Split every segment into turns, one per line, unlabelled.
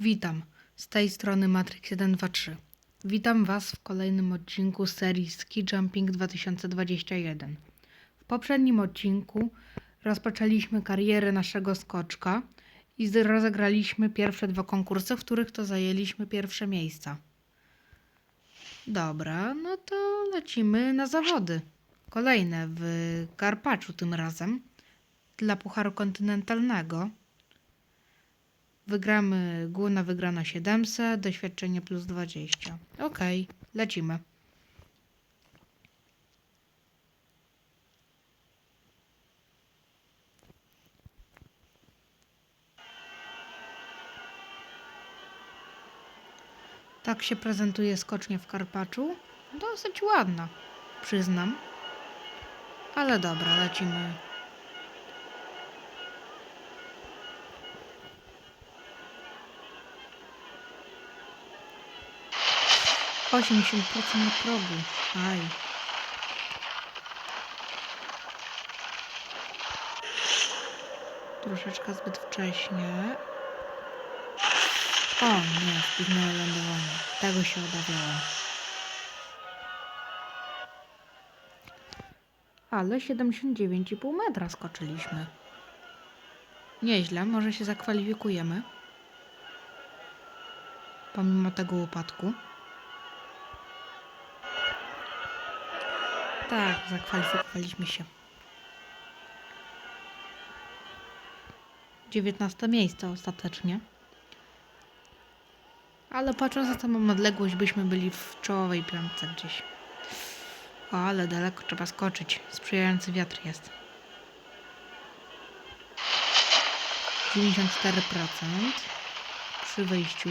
Witam, z tej strony Matrix 123. Witam Was w kolejnym odcinku serii Ski Jumping 2021. W poprzednim odcinku rozpoczęliśmy karierę naszego skoczka i rozegraliśmy pierwsze dwa konkursy, w których to zajęliśmy pierwsze miejsca. Dobra, no to lecimy na zawody. Kolejne w Karpaczu tym razem dla Pucharu Kontynentalnego. Wygramy główna wygrana 700, doświadczenie plus 20. Okej, lecimy. Tak się prezentuje skocznie w Karpaczu. Dosyć ładna, przyznam. Ale dobra, lecimy. Osiemdziesiąt procent na progu. Aj. Troszeczkę zbyt wcześnie. O nie, spóźnione lądowanie. Tego się obawiałem. Ale 79,5 metra skoczyliśmy. Nieźle, może się zakwalifikujemy. Pomimo tego upadku. Tak, zakwalifikowaliśmy się. 19 miejsce ostatecznie. Ale patrząc na samą odległość, byśmy byli w czołowej piątce gdzieś. O, ale daleko trzeba skoczyć. Sprzyjający wiatr jest. 94% przy wyjściu.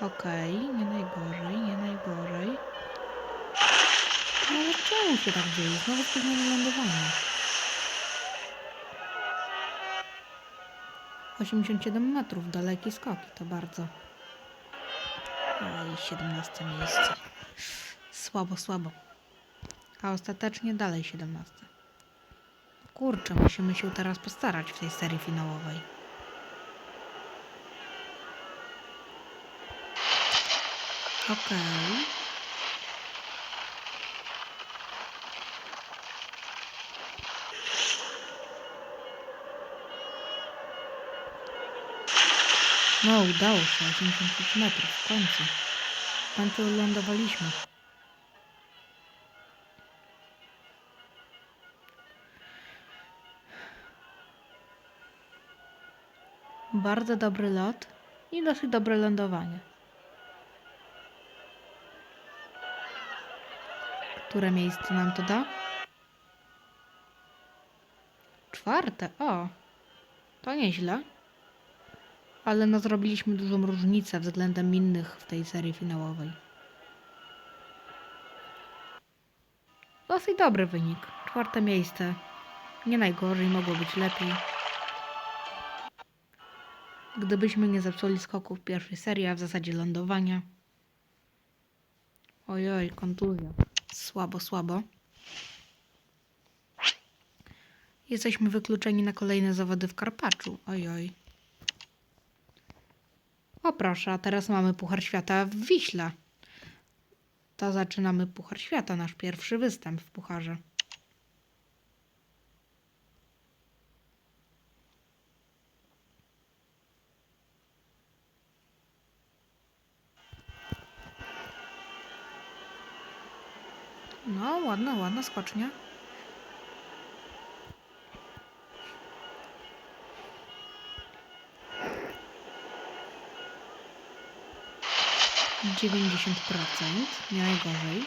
Okej, nie najgorzej, nie najgorzej. No ale czemu się tak dzieje? Znowu spóźnione lądowanie. 87 metrów, daleki skoki, to bardzo. Ej, 17 miejsce. Słabo, słabo. A ostatecznie dalej 17. Kurczę, musimy się teraz postarać w tej serii finałowej. Okej. No, udało się. 85 metrów. W końcu. W końcu lądowaliśmy. Bardzo dobry lot i dosyć dobre lądowanie. Które miejsce nam to da? Czwarte. O, to nieźle. Ale no zrobiliśmy dużą różnicę względem innych w tej serii finałowej. Dosyć dobry wynik. Czwarte miejsce. Nie najgorzej, mogło być lepiej. Gdybyśmy nie zepsuli skoków w pierwszej serii, a w zasadzie lądowania. Ojoj, kontuzja. Słabo, słabo. Jesteśmy wykluczeni na kolejne zawody w Karpaczu. Ojoj. O proszę, a teraz mamy Puchar Świata w Wiśle. To zaczynamy Puchar Świata, nasz pierwszy występ w Pucharze. No, ładna, ładna skocznia. Dziewięćdziesiąt procent, nie najgorzej.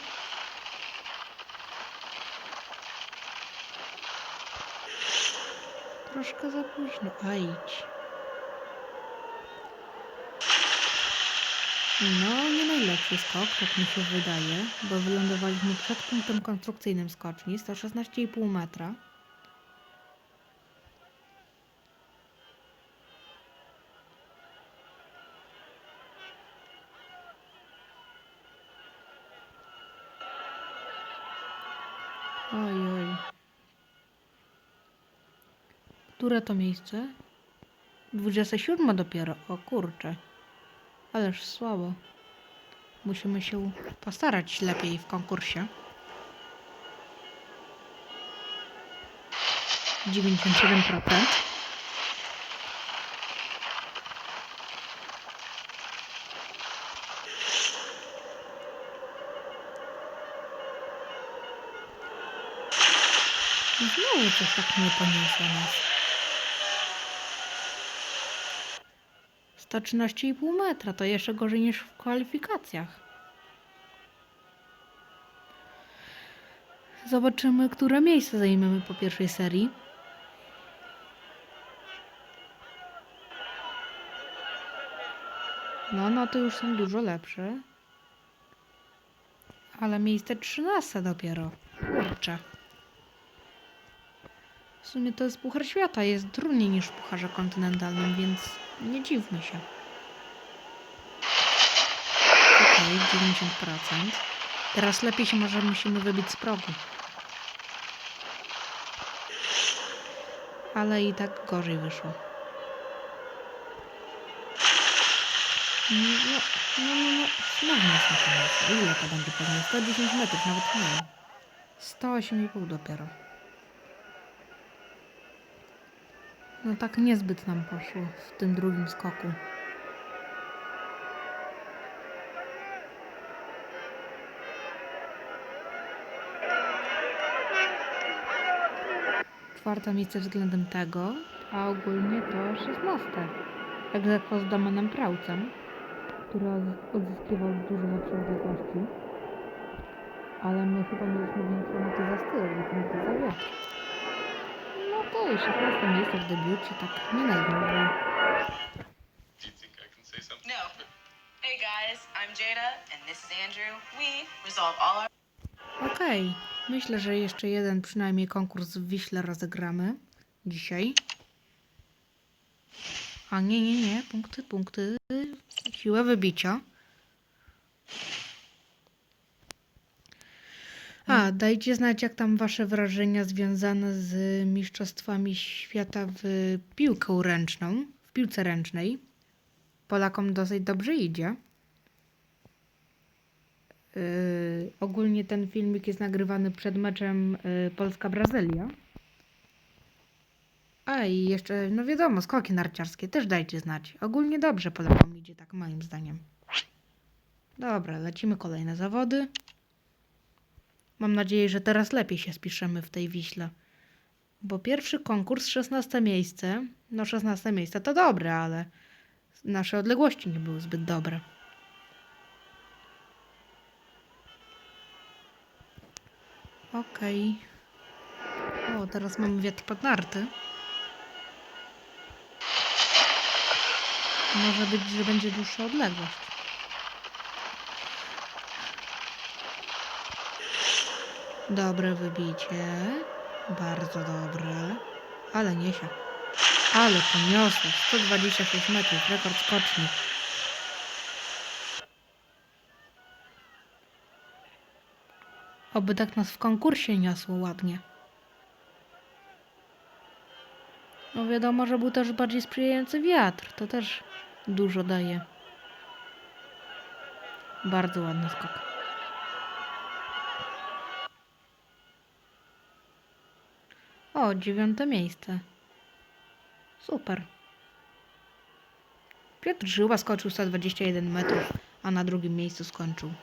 Troszkę za późno, a idź. No, najlepszy skok, tak mi się wydaje, bo wylądowaliśmy przed punktem konstrukcyjnym skoczni, 116,5 metra. Oj, oj. Które to miejsce? 27 dopiero. O kurczę. Ależ słabo. Musimy się postarać lepiej w konkursie. 97%. Znowu coś tak nie poniosło nas. 113,5 metra to jeszcze gorzej niż w kwalifikacjach. Zobaczymy, które miejsce zajmiemy po pierwszej serii. No, no to już są dużo lepsze. Ale miejsce 13 dopiero. Kurczę. W sumie to jest Puchar Świata, jest trudniej niż w Pucharze Kontynentalnym, więc nie dziwmy się. Okej, 90%. Teraz lepiej się może musimy wybić z progu. Ale i tak gorzej wyszło. No, no, no, no, no. Na koniec. Ile to będzie pewnie? 110 metrów, nawet nie. 108,5 dopiero. No tak niezbyt nam poszło w tym drugim skoku. Czwarte miejsce względem tego, a ogólnie to 16. Egzekwo z Domanem Praucem, który od- odzyskiwał dużo odległości. Ale my chyba mieliśmy za styl, jak punkty wiatr. No okej, 16 miejsce w debiucie, tak nie najgorzej.
No. Hey guys, I'm Jada, and this is Andrew. We resolve all our
Okej, myślę, że jeszcze jeden przynajmniej konkurs w Wiśle rozegramy dzisiaj. A nie, nie, nie, punkty, punkty, siłę wybicia. A, dajcie znać, jak tam wasze wrażenia związane z Mistrzostwami Świata w piłkę ręczną, w piłce ręcznej. Polakom dosyć dobrze idzie. Yy, ogólnie ten filmik jest nagrywany przed meczem yy, Polska-Brazylia. A i jeszcze, no wiadomo, skoki narciarskie też dajcie znać. Ogólnie dobrze Polakom idzie, tak moim zdaniem. Dobra, lecimy kolejne zawody. Mam nadzieję, że teraz lepiej się spiszemy w tej Wiśle. Bo pierwszy konkurs, 16 miejsce. No 16 miejsce to dobre, ale nasze odległości nie były zbyt dobre. Okej. O, teraz mamy wiatr pod narty. Może być, że będzie dłuższa odległość. Dobre wybicie. Bardzo dobre. Ale niesie. Ale poniosło. 126 metrów. Rekord skoczni. Oby tak nas w konkursie niosło ładnie. No wiadomo, że był też bardziej sprzyjający wiatr. To też dużo daje. Bardzo ładny skok. O, dziewiąte miejsce. Super. Piotr Żyła skoczył 121 metrów, a na drugim miejscu skończył.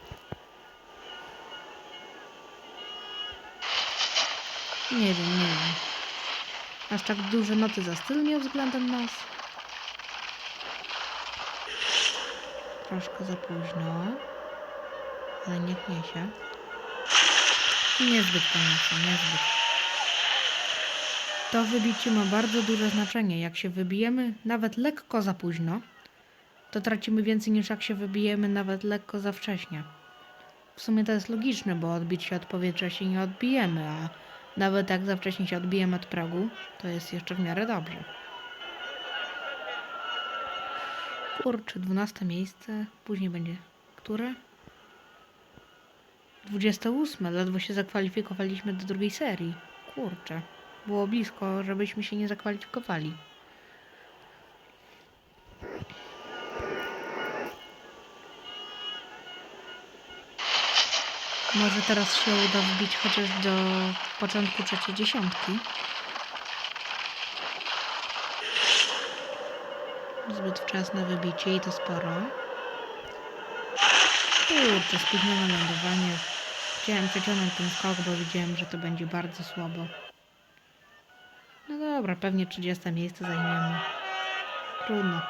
Nie wiem, nie wiem. Aż tak duże noty za styl miał względem nas. Troszkę za późno. Ale niech niesie. Niezbyt poniosło, niezbyt. To wybicie ma bardzo duże znaczenie. Jak się wybijemy nawet lekko za późno, to tracimy więcej niż jak się wybijemy nawet lekko za wcześnie. W sumie to jest logiczne, bo odbić się od powietrza się nie odbijemy, a nawet jak za wcześnie się odbijemy od progu, to jest jeszcze w miarę dobrze. Kurczę, 12 miejsce, później będzie które? 28, ledwo się zakwalifikowaliśmy do drugiej serii. Kurczę, było blisko, żebyśmy się nie zakwalifikowali. Może teraz się uda wbić chociaż do początku trzeciej dziesiątki. Zbyt wczesne wybicie i to sporo. Kurczę, spóźnione lądowanie. Chciałem przeciągnąć ten skok, bo widziałem, że to będzie bardzo słabo. Dobra, pewnie 30 miejsce zajmiemy. Trudno.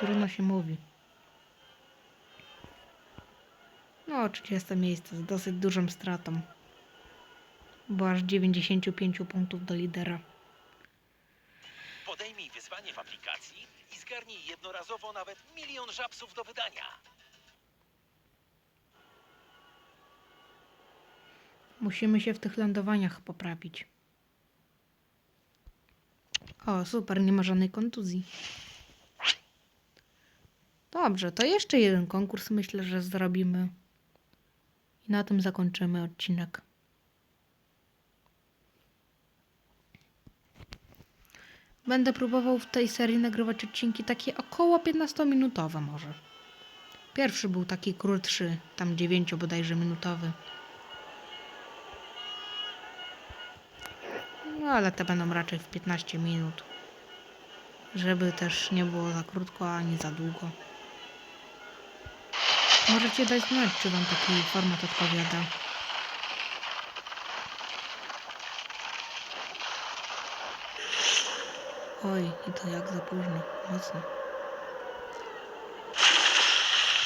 Trudno się mówi. No, 30 miejsce z dosyć dużą stratą. Bo aż 95 punktów do lidera.
Podejmij wyzwanie w aplikacji i zgarnij jednorazowo nawet milion żabsów do wydania.
Musimy się w tych lądowaniach poprawić. O, super, nie ma żadnej kontuzji. Dobrze, to jeszcze jeden konkurs myślę, że zrobimy. I na tym zakończymy odcinek. Będę próbował w tej serii nagrywać odcinki takie około 15-minutowe może. Pierwszy był taki krótszy, tam 9 bodajże minutowy. No ale te będą raczej w 15 minut. Żeby też nie było za krótko ani za długo. Możecie dać znać, czy wam taki format odpowiada. Oj, i to jak za późno. Mocno.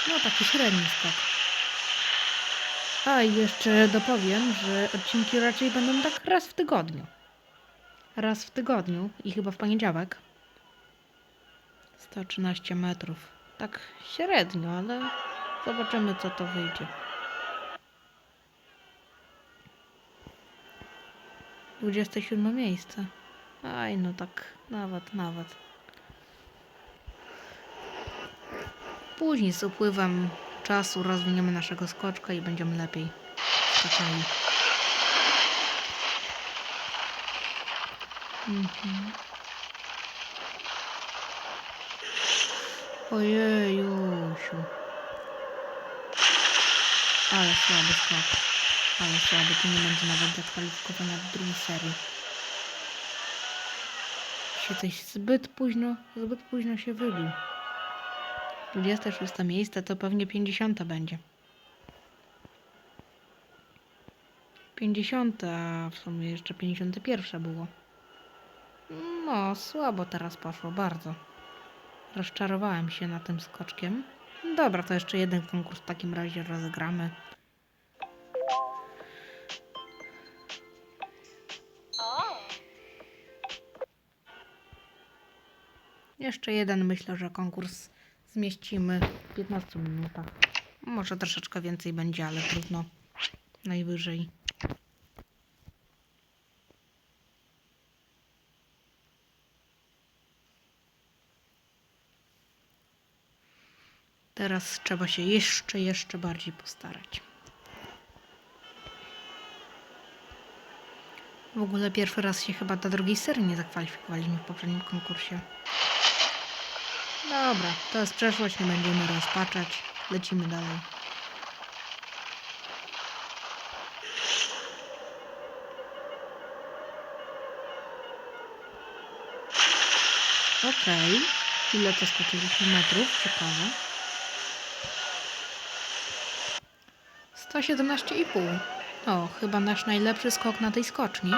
No taki średni skok. A i jeszcze dopowiem, że odcinki raczej będą tak raz w tygodniu. Raz w tygodniu i chyba w poniedziałek. 113 metrów. Tak średnio, ale zobaczymy co to wyjdzie. 27 miejsce. Aj, no tak, nawet, nawet. Później z upływem czasu rozwiniemy naszego skoczka i będziemy lepiej skakali. Mhm. Ojejusiu. Ale słaby skok. Ale słaby. Tu nie będzie nawet zakwalifikowania do drugiej serii. Się coś zbyt późno, zbyt późno się wybił. 26 miejsce to pewnie 50 będzie. 50, a w sumie jeszcze 51 było. No, słabo teraz poszło, bardzo. Rozczarowałem się na tym skoczkiem. Dobra, to jeszcze jeden konkurs w takim razie rozegramy. Jeszcze jeden myślę, że konkurs zmieścimy w 15 minutach. Może troszeczkę więcej będzie, ale trudno. Najwyżej. Teraz trzeba się jeszcze, jeszcze bardziej postarać. W ogóle pierwszy raz się chyba do drugiej serii nie zakwalifikowaliśmy w poprzednim konkursie. Dobra, to jest przeszłość, nie będziemy rozpaczać. Lecimy dalej. Okej. Ile to skoczyliśmy metrów? Ciekawe. 117,5. O, chyba nasz najlepszy skok na tej skoczni.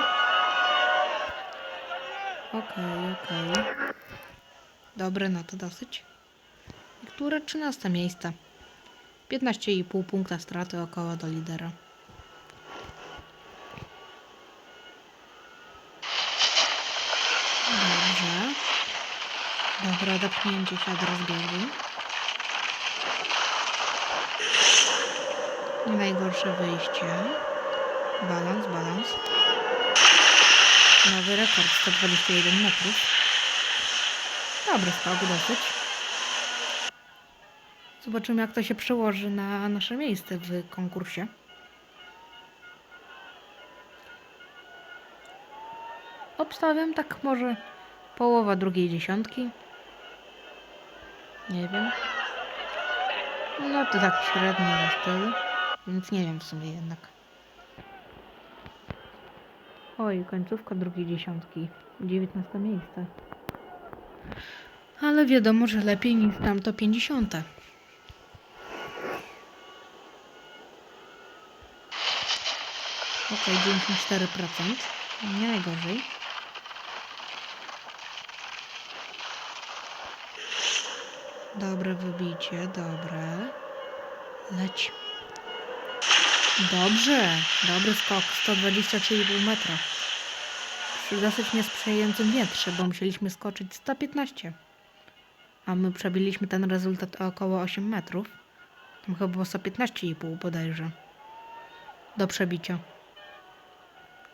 Okej, okej. Dobre na to dosyć. Które 13 miejsce. 15,5 punkta straty około do lidera. Dobrze. Dobre odepchnięcie się od rozbiegu. Najgorsze wyjście. Balans, balans. Nowy rekord 121 metrów. Dobry skok dosyć. Zobaczymy jak to się przełoży na nasze miejsce w konkursie. Obstawiam tak może połowa drugiej dziesiątki. Nie wiem. No to tak średnio ze stylu. Więc nie wiem w sumie jednak. Oj, końcówka drugiej dziesiątki. 19 miejsce. Ale wiadomo, że lepiej niż tamto 50. Okej, 94%. Nie najgorzej. Dobre wybicie, dobre. Leć. Dobrze, dobry skok, 123,5 metra. Przy dosyć niesprzyjającym wietrze, bo musieliśmy skoczyć 115. A my przebiliśmy ten rezultat o około 8 metrów. Tam chyba było 115,5 bodajże. Do przebicia.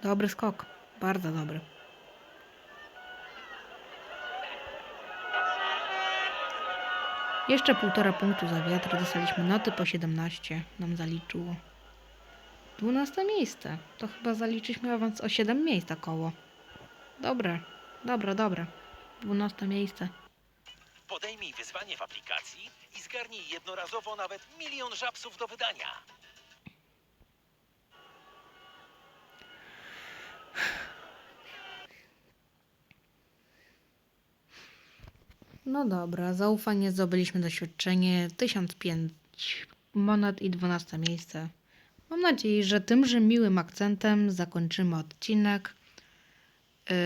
Dobry skok, bardzo dobry. Jeszcze półtora punktu za wiatr. Dostaliśmy noty po 17. Nam zaliczyło. 12 miejsce. To chyba zaliczyliśmy awans o 7 miejsc około. Dobre, dobre, dobre. 12 miejsce.
Podejmij wyzwanie w aplikacji i zgarnij jednorazowo nawet milion żabsów do wydania.
No dobra, zaufanie zdobyliśmy doświadczenie 1005 monet i 12 miejsce. Mam nadzieję, że tymże miłym akcentem zakończymy odcinek. Yy,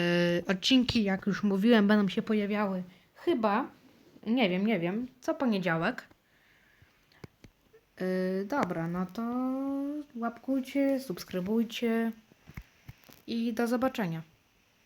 odcinki, jak już mówiłem, będą się pojawiały chyba, nie wiem, nie wiem, co poniedziałek. Yy, dobra, no to łapkujcie, subskrybujcie i do zobaczenia.